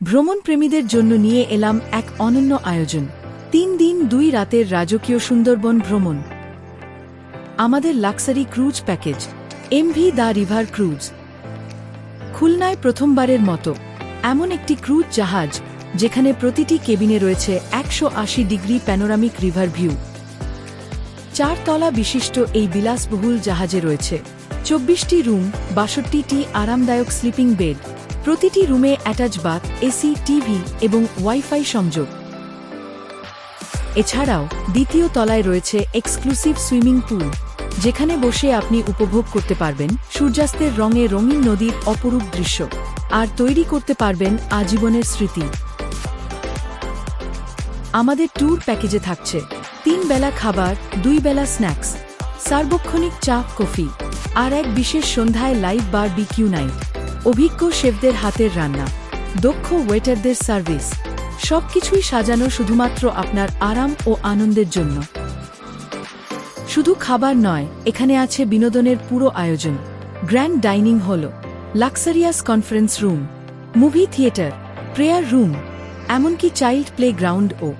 ভ্রমণ প্রেমীদের জন্য নিয়ে এলাম এক অনন্য আয়োজন। তিন দিন দুই রাতের রাজকীয় সুন্দরবন ভ্রমণ। আমাদের luxury cruise package, MV the river cruise. খুলনায় প্রথমবারের মতো, এমন একটি ক্রুজ জাহাজ, যেখানে প্রতিটি কেবিনে রয়েছে একশো আশি ডিগ্রি প্যানোরামিক রিভার ভিউ। চার তলা বিশিষ্ট এই বিলাসবহুল জাহাজে রয়েছে চব্বিশটি রুম, বাষট্টিটি আরামদায়ক স্লিপিং বেড প্রতিটি রুমে অ্যাটাচ বাথ, এসি, টিভি এবং ওয়াইফাই সংযোগ। এছাড়াও, দ্বিতীয় তলায় রয়েছে এক্সক্লুসিভ সুইমিং পুল, যেখানে বসে আপনি উপভোগ করতে পারবেন সূর্যাস্তের রঙে রঙিন নদীর অপরূপ দৃশ্য, আর তৈরি করতে পারবেন আজীবনের স্মৃতি। আমাদের ট্যুর প্যাকেজে থাকছে তিন বেলা খাবার, দুই বেলা স্ন্যাক্স, সার্বক্ষণিক চা, কফি, আর এক বিশেষ সন্ধ্যায় লাইভ বার বিকিউ নাইট। অভিজ্ঞ শেফদের হাতের রান্না, দক্ষ ওয়েটারদের সার্ভিস, সবকিছুই সাজানো শুধুমাত্র আপনার আরাম ও আনন্দের জন্য। শুধু খাবার নয়, এখানে আছে বিনোদনের পুরো আয়োজন। Grand dining hall, luxurious conference room, movie theatre, prayer room, এমনকি চাইল্ড প্লে গ্রাউন্ড ও।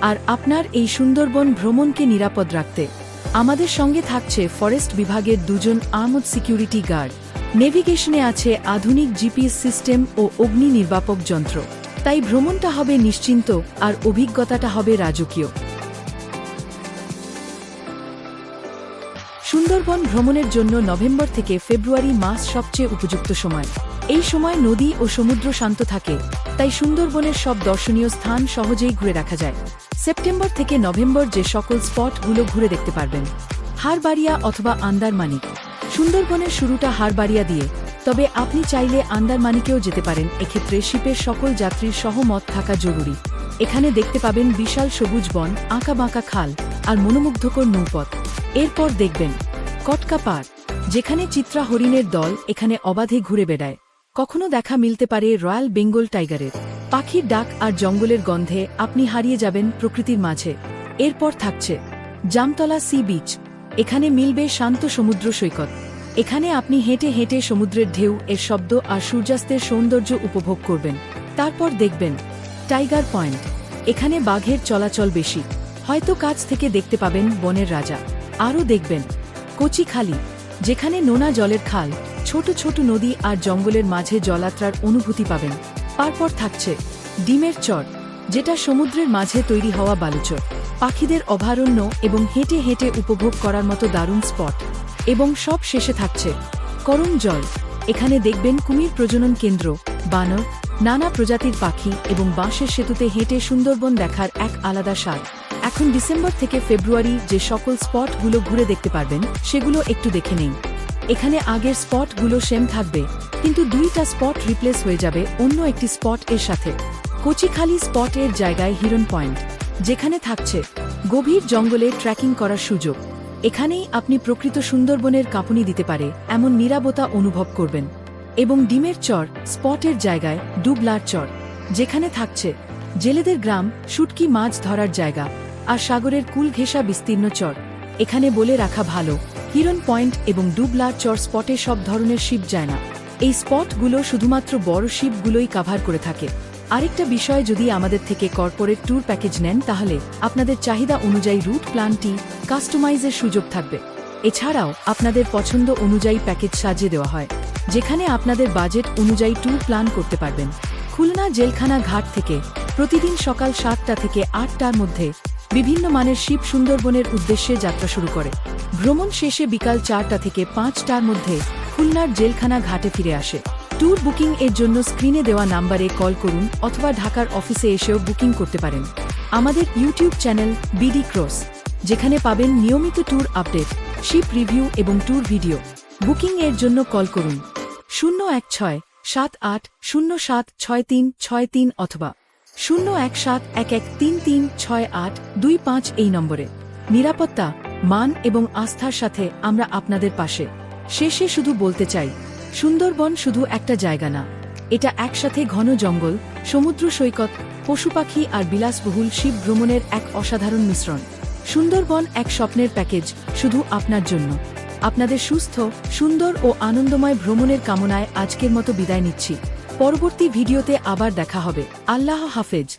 আর আপনার এই সুন্দরবন ভ্রমণকে নিরাপদ রাখতে আমাদের সঙ্গে থাকছে ফরেস্ট বিভাগের দুজন আর্মড সিকিউরিটি গার্ড। নেভিগেশনে আছে আধুনিক জিপিএস সিস্টেম ও অগ্নি নির্বাপক যন্ত্র। তাই ভ্রমণটা হবে নিশ্চিন্ত আর অভিজ্ঞতাটা হবে রাজকীয়। সুন্দরবন ভ্রমণের জন্য নভেম্বর থেকে ফেব্রুয়ারি মাস সবচেয়ে উপযুক্ত সময়। এই সময় নদী ও সমুদ্র শান্ত থাকে, তাই সুন্দরবনের সব দর্শনীয় স্থান সহজেই ঘুরে রাখা যায়। সেপ্টেম্বর থেকে নভেম্বর যে সকল স্পটগুলো ঘুরে দেখতে পারবেন। হারবাড়িয়া অথবা আন্দারমানিক। সুন্দরবনের শুরুটা হারবাড়িয়া দিয়ে, তবে আপনি চাইলে আন্দারমানিকেও যেতে পারেন। এক্ষেত্রে শিপের সকল যাত্রীর সহমত থাকা জরুরি। এখানে দেখতে পাবেন বিশাল সবুজ বন, আঁকা বাঁকা খাল আর মনোমুগ্ধকর নৌপথ। এরপর দেখবেন কটকা পার্ক যেখানে চিত্রা হরিণের দল এখানে অবাধে ঘুরে বেড়ায়। কখনো দেখা মিলতে পারে রয়্যাল বেঙ্গল টাইগারের। পাখির ডাক আর জঙ্গলের গন্ধে আপনি হারিয়ে যাবেন প্রকৃতির মাঝে। এরপর থাকছে জামতলা সি বিচ। এখানে মিলবে শান্ত সমুদ্র সৈকত। এখানে আপনি হেঁটে হেঁটে সমুদ্রের ঢেউ এর শব্দ আর সূর্যাস্তের সৌন্দর্য উপভোগ করবেন। তারপর দেখবেন, টাইগার পয়েন্ট। এখানে বাঘের চলাচল বেশি। হয়তো কাছ থেকে দেখতে পাবেন বনের রাজা। আরও দেখবেন, কচিখালি, যেখানে নোনা জলের খাল, ছোট ছোট নদী আর জঙ্গলের মাঝে জলাত্রার অনুভূতি পাবেন। তারপর থাকছে, ডিমের চর, যেটা সমুদ্রের মাঝে তৈরি হওয়া বালুচর। পাখিদের অভয়ারণ্য এবং হেঁটে হেঁটে উপভোগ করার মতো দারুণ স্পট। এবং সব শেষে থাকছে। করম জল। এখানে দেখবেন কুমির প্রজনন কেন্দ্র, বানর, নানা প্রজাতির পাখি এবং বাঁশের সেতুতে হেঁটে সুন্দরবন দেখার এক আলাদা স্বাদ। এখন ডিসেম্বর থেকে ফেব্রুয়ারি যে সকল স্পটগুলো ঘুরে দেখতে পারবেন, সেগুলো একটু দেখে নেই এখানে আগের স্পটগুলো সেম থাকবে, কিন্তু দুইটা স্পট রিপ্লেস হয়ে যাবে অন্য একটি স্পট এর সাথে। কচিখালি স্পট এর জায়গায় হিরন পয়েন্ট, যেখানে থাকছে গভীর জঙ্গলে ট্রেকিং করার সুযোগ। এখানেই আপনি প্রকৃত সুন্দরবনের কাঁপুনি দিতে পারে, এমন নিরাপত্তা অনুভব করবেন। এবং ডিমের চর, স্পটের জায়গায় ডুবলার চর, যেখানে থাকছে জেলেদের গ্রাম শুটকি মাছ ধরার জায়গা আর সাগরের কুল ঘেঁষা বিস্তীর্ণ চর। এখানে বলে রাখা ভালো হিরন পয়েন্ট এবং ডুবলার চর স্পটে সব ধরনের শিপ যায় না। এই স্পটগুলো শুধুমাত্র বড় শিপগুলোই কাভার করে থাকে। আরেকটা বিষয় যদি আমাদের থেকে কর্পোরেট ট্যুর প্যাকেজ নেন, তাহলে আপনাদের চাহিদা অনুযায়ী রুট প্ল্যানটি কাস্টমাইজের সুযোগ থাকবে। এছাড়াও আপনাদের পছন্দ অনুযায়ী প্যাকেজ সাজিয়ে দেওয়া হয়, যেখানে আপনাদের বাজেট অনুযায়ী ট্যুর প্ল্যান করতে পারবেন। খুলনা জেলখানা ঘাট থেকে প্রতিদিন সকাল সাতটা থেকে আটটার মধ্যে বিভিন্ন মানের শিব সুন্দরবনের উদ্দেশ্যে যাত্রা শুরু করে। ভ্রমণ শেষে বিকাল চারটা থেকে পাঁচটার মধ্যে খুলনার জেলখানা ঘাটে ফিরে আসে। ট্যুর বুকিং এর জন্য স্ক্রিনে দেওয়া নাম্বারে কল করুন অথবা ঢাকার অফিসে এসেও বুকিং করতে পারেন। আমাদের ইউটিউব চ্যানেল বিডি ক্রস। যেখানে পাবেন নিয়মিত ট্যুর আপডেট শিপ রিভিউ এবং ট্যুর ভিডিও বুকিং এর জন্য কল করুন। শূন্য এক ছয় সাত আট শূন্য সাত ছয় তিন ছয় তিন অথবা শূন্য এক সাত এক এক তিন তিন ছয় আট দুই পাঁচ এই নম্বরে। নিরাপত্তা, মান এবং আস্থার সাথে আমরা আপনাদের পাশে। শেষে শুধু বলতে চাই, সুন্দরবন শুধু একটা জায়গা না। এটা একসাথে ঘন জঙ্গল, সমুদ্র সৈকত, পশু পাখি আর বিলাসবহুল শিব ভ্রমণের এক অসাধারণ মিশ্রণ। সুন্দরবন এক স্বপ্নের প্যাকেজ, শুধু আপনার জন্য। আপনাদের সুস্থ, সুন্দর ও আনন্দময় ভ্রমণের কামনায় আজকের মতো বিদায় নিচ্ছি। পরবর্তী ভিডিওতে আবার দেখা হবে। আল্লাহ হাফেজ।